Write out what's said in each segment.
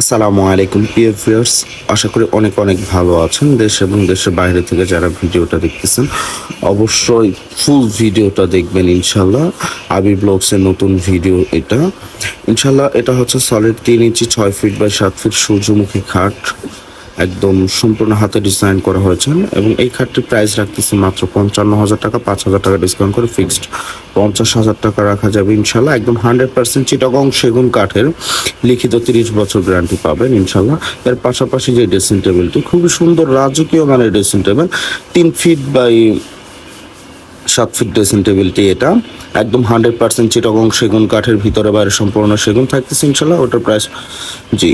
আসসালামু আলাইকুম, প্রিয় ভিউয়ার্স আশা করি অনেক অনেক ভালো আছেন, দেশ এবং দেশের বাইরে থেকে যারা ভিডিওটা দেখতেছেন, অবশ্যই ফুল ভিডিওটা দেখবেন ইনশাল্লাহ আবি ব্লগসের নতুন ভিডিও এটা। ইনশাল্লাহ এটা হচ্ছে সলিড তিন ইঞ্চি, ছয় ফিট বাই সাত ফিট সূর্যমুখী খাট। একদম সম্পূর্ণ হাতে ডিজাইন করা হয়েছে এবং এই খাটটির প্রাইস রাখতেছি মাত্র পঞ্চান্ন হাজার টাকা পাঁচ হাজার টাকা ডিসকাউন্ট করে ফিক্সড পঞ্চাশ হাজার টাকা রাখা যাবে ইনশাল্লাহ, একদম হান্ড্রেড পার্সেন্ট চিটাগং সেগুন কাঠের লিখিত তিরিশ বছর গ্যারান্টি পাবেন ইনশাল্লাহ। এর পাশাপাশি যে ড্রেসিং টেবিলটি খুবই সুন্দর রাজকীয় মানের ড্রেসিং টেবিল তিন ফিট বাই সাত ফিট ড্রেসিং টেবিলটি এটা। একদম হান্ড্রেড পার্সেন্ট চিটাগং সেগুন কাঠের ভিতরে বাইরে সম্পূর্ণ সেগুন থাকতেছে ইনশাল্লাহ, ওটার প্রাইস জি।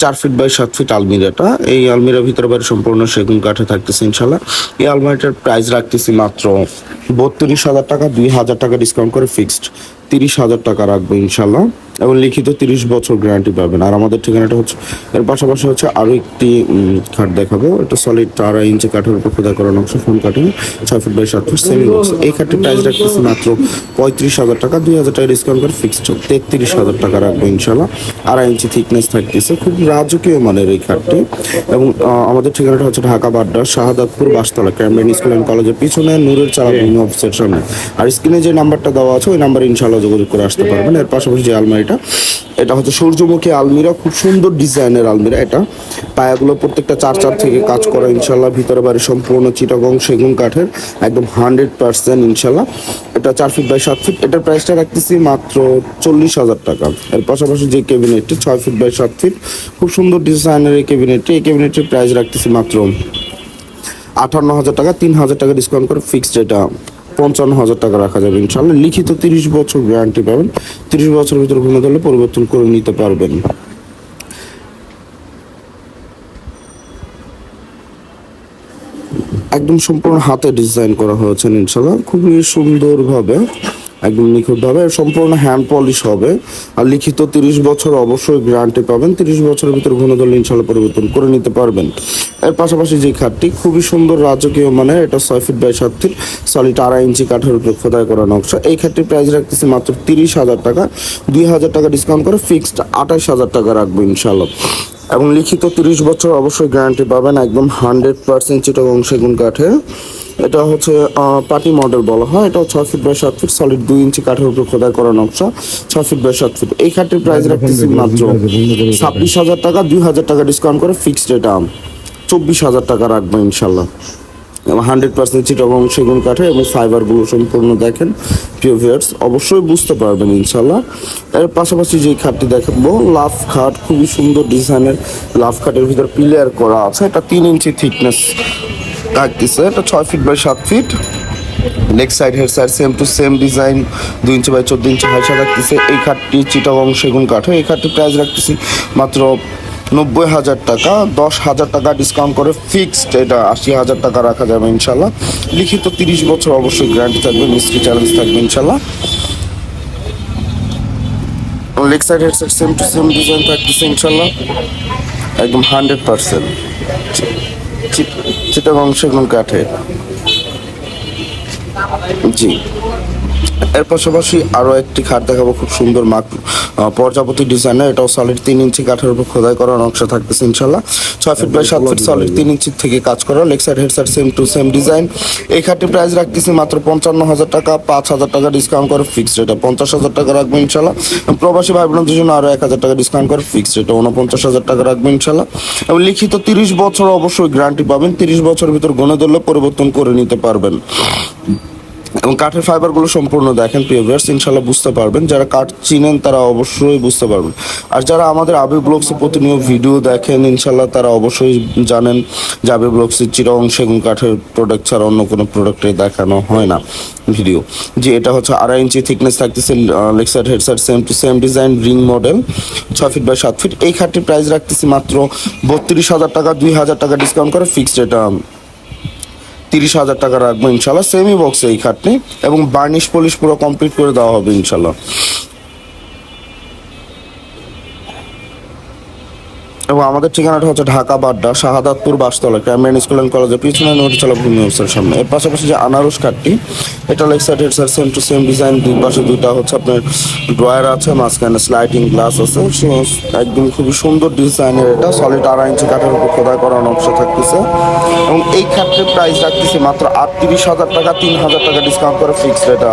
চার ফিট বাই সাত ফিট আলমিরাটা। এই আলমিরা ভিতরে বাইরে সম্পূর্ণ সেগুন কাঠে থাকতেছে ইনশাল্লাহ এই আলমারিটার প্রাইস রাখতেছি মাত্র বত্রিশ হাজার টাকা, দুই হাজার টাকা ডিসকাউন্ট করে ফিক্সড তিরিশ হাজার টাকা রাখব ইনশাল্লাহ এবং লিখিত তিরিশ বছর গ্যারান্টি পাবেন। আর আমাদের ঠিকানাটা হচ্ছে এর পাশাপাশি হচ্ছে আরও একটি খাট দেখাবো। এটা সলিড আড়াই ইঞ্চি কাঠের উপর খোদা করা নকশা ফোন কাটিং ছয় ফুট বাই সাত ফুট সেমি বক্স এই খাটটির প্রাইস রাখতেছে মাত্র পঁয়ত্রিশ হাজার টাকা। দুই হাজার টাকা ডিসকাউন্ট করে ফিক্সড তেত্রিশ হাজার টাকা রাখব ইনশাল্লাহ আড়াই ইঞ্চি থিকনেস থাকতেছে। খুব রাজকীয় মানের এই খাটটি। এবং আমাদের ঠিকানাটা হচ্ছে Dhaka Badda, Shahadatpur, Bashtola Cambrian school and কলেজের পিছনে নূরের চালা ভূমি অফিসের সামনে। আর স্ক্রিনে যে নাম্বারটা দেওয়া আছে, ওই নাম্বারে ইনশাল্লাহ যোগাযোগ করে আসতে পারবেন। এর পাশাপাশি যে আলমারিটা এটা। এটা হচ্ছে সূর্যমুখী আলমিরা, খুব সুন্দর ডিজাইনের আলমিরা এটা। পায়াগুলো প্রত্যেকটা চার চার থেকে কাজ করা ইনশাল্লাহ ভিতরে বাড়ি সম্পূর্ণ চিটাগং সেগুন কাঠের, একদম হান্ড্রেড পার্সেন্ট ইনশাল্লাহ এটা চার ফিট বাই সাত ফিট। এটার প্রাইসটা রাখতেছি মাত্র চল্লিশ হাজার টাকা। এর পাশাপাশি যে ক্যাবিনেটটি, ছয় ফিট বাই সাত ফিট। খুব সুন্দর ডিজাইনের এই ক্যাবিনেটটি। এই ক্যাবিনেটের প্রাইস রাখতেছি মাত্র আটান্ন হাজার টাকা। তিন হাজার টাকা ডিসকাউন্ট করে ফিক্সড এটা। পঞ্চান্ন হাজার টাকা রাখা যাবে ইনশাল্লাহ লিখিত তিরিশ বছর গ্যারান্টি পাবেন। তিরিশ বছরের ভিতরে কোনো দলে পরিবর্তন করে নিতে পারবেন। একদম সম্পূর্ণ হাতে ডিজাইন করা হয়েছে ইনশাল্লাহ খুবই সুন্দরভাবে, একদম নিখুঁতভাবে, সম্পূর্ণ হ্যান্ড পলিশ হবে। আর লিখিত তিরিশ বছর অবশ্যই গ্যারান্টি পাবেন। তিরিশ বছরের ভিতরে ঘন দল ইনশাল্লাহ পরিবর্তন করে নিতে পারবেন। এর পাশাপাশি যে খাটটি খুবই সুন্দর রাজকীয় মানে এটা ছয় ফিট বাই সাত ফিট সলিড আড়াই ইঞ্চি কাঠের উপরে খোদাই করা নকশা এই খাটটির প্রাইস রাখতেছি মাত্র তিরিশ হাজার টাকা দুই হাজার টাকা ডিসকাউন্ট করে ফিক্সড আঠাশ হাজার টাকা রাখব ইনশাল্লাহ এবং লিখিত তিরিশ বছর অবশ্যই গ্যারান্টি পাবেন একদম হান্ড্রেড পার্সেন্ট চিটাগং সেগুন কাঠে এটা হচ্ছে পার্টি মডেল বলা হয় এটা ছয় ফিট বাই সাত ফিট সলিড দুই ইঞ্চি কাঠের উপর খোদাই করা নকশা ছয় ফিট বাই সাত ফিট এই খাটটির প্রাইস রাখতেছি মাত্র ছাব্বিশ হাজার টাকা দুই হাজার টাকা ডিসকাউন্ট করে ফিক্সড এটা চব্বিশ হাজার টাকা রাখব ইনশাল্লাহ। হান্ড্রেড পার্সেন্ট চিটাগং সেগুন কাঠে এবং ফাইবারগুলো সম্পূর্ণ দেখেন প্রিয় অবশ্যই বুঝতে পারবেন ইনশাল্লাহ। এর পাশাপাশি যে খাটটি দেখাবো লাভ খাট, খুবই সুন্দর ডিজাইনের লাভ খাটের ভিতর প্লেয়ার করা আছে। এটা তিন ইঞ্চি থিকনেস থাকতেছে এটা ছয় ফিট বাই সাত feet leg side head side same to same design দুই ইঞ্চি বাই চোদ্দ ইঞ্চি হাইসা রাখতেছে। এই খাটটি চিটাগং সেগুন কাঠে, এই খাটটি প্রাইস রাখতেছি মাত্র নব্বই হাজার টাকা, দশ হাজার টাকা ডিসকাউন্ট করে ফিক্সড এটা আশি হাজার টাকা রাখা যাবে ইনশাল্লাহ। লিখিত তিরিশ বছর অবশ্যই গ্যারান্টি থাকবে মিস্ত্রি চ্যালেঞ্জ থাকবে ইনশাল্লাহ। Leg side head side same to same design থাকতেছে ইনশাল্লাহ। একদম হান্ড্রেড পার্সেন্ট চিটাগং সেগুন কাঠে জি। এর পাশাপাশি আরও একটি খাট দেখাবো খুব সুন্দর মাক আহ, প্রজাপতি ডিজাইনের এটাও সলিড তিন ইঞ্চি কাঠের উপর খোদাই করা নকশা থাকতেছে ইনশাল্লাহ ছয় ফিট বাই সাত ফিট সলিড তিন ইঞ্চি থেকে কাজ করা leg side head side same to same design এই খাটটির প্রাইস রাখতেছি মাত্র পঞ্চান্ন হাজার টাকা পাঁচ হাজার টাকা ডিসকাউন্ট করে ফিক্সড রেটে পঞ্চাশ হাজার টাকা রাখব ইনশাল্লাহ প্রবাসী ভাই বোনদের জন্য আরও এক হাজার টাকা ডিসকাউন্ট করে ফিক্সড রেটে উনপঞ্চাশ হাজার টাকা রাখব ইনশাল্লাহ এবং লিখিত তিরিশ বছর অবশ্যই গ্যারান্টি পাবেন তিরিশ বছরের ভিতর গণে ধরলে পরিবর্তন করে নিতে পারবেন। এবং কাঠের ফাইবারগুলো সম্পূর্ণ দেখেন প্রিভিয়ার্স ইনশাল্লাহ বুঝতে পারবেন। যারা কাঠ চিনেন, তারা অবশ্যই বুঝতে পারবেন। আর যারা আমাদের আবি ব্লগসে প্রতিনিয়ত ভিডিও দেখেন ইনশাল্লাহ তারা অবশ্যই জানেন যে আবি ব্লগসের চিরং সেগুন কাঠের প্রোডাক্ট ছাড়া অন্য কোনো প্রোডাক্টে দেখানো হয় না ভিডিও। যে এটা হচ্ছে আড়াই ইঞ্চি থিকনেস থাকতেছে leg side head side same to same design ring model ছয় ফিট বাই সাত ফিট এই খাটটির প্রাইস রাখতেছি মাত্র বত্রিশ হাজার টাকা, দুই হাজার টাকা ডিসকাউন্ট করে ফিক্সড এটা তিরিশ হাজার টাকা রাখব ইনশাল্লাহ। সেমি বক্স এই খাটনি এবং বার্নিশ পলিশ পুরো কমপ্লিট করে দেওয়া হবে ইনশাল্লাহ। এবং আমাদের ঠিকানাটা হচ্ছে Dhaka, Badda, Shahadatpur, Bashtola, Cambrian school and কলেজের পিছনে নোটি চলা ভূমি অফিসের সামনে। এর পাশাপাশি যে আনারস কাঠটি এটা leg side head side same to same design, দুই পাশে দুইটা হচ্ছে আপনার ড্রয়ার আছে, মাঝখানে স্লাইডিং গ্লাস আছে। একদম খুবই সুন্দর ডিজাইনের এটা সলিড আড়াই ইঞ্চি কাঠের উপর খোদাই করা নকশা থাকতেছে। এবং এই খাটটির প্রাইস রাখতেছে মাত্র আটত্রিশ হাজার টাকা, তিন হাজার টাকা ডিসকাউন্ট করে ফিক্সড এটা।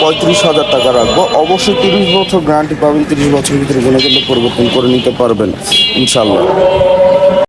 পঁয়ত্রিশ হাজার টাকা রাখব। অবশ্যই তিরিশ বছর গ্যারান্টি পাবেন, তিরিশ বছরের ভিতরে কোনো কিন্তু পরিবর্তন করে নিতে পারবেন। ইনশাল্লাহ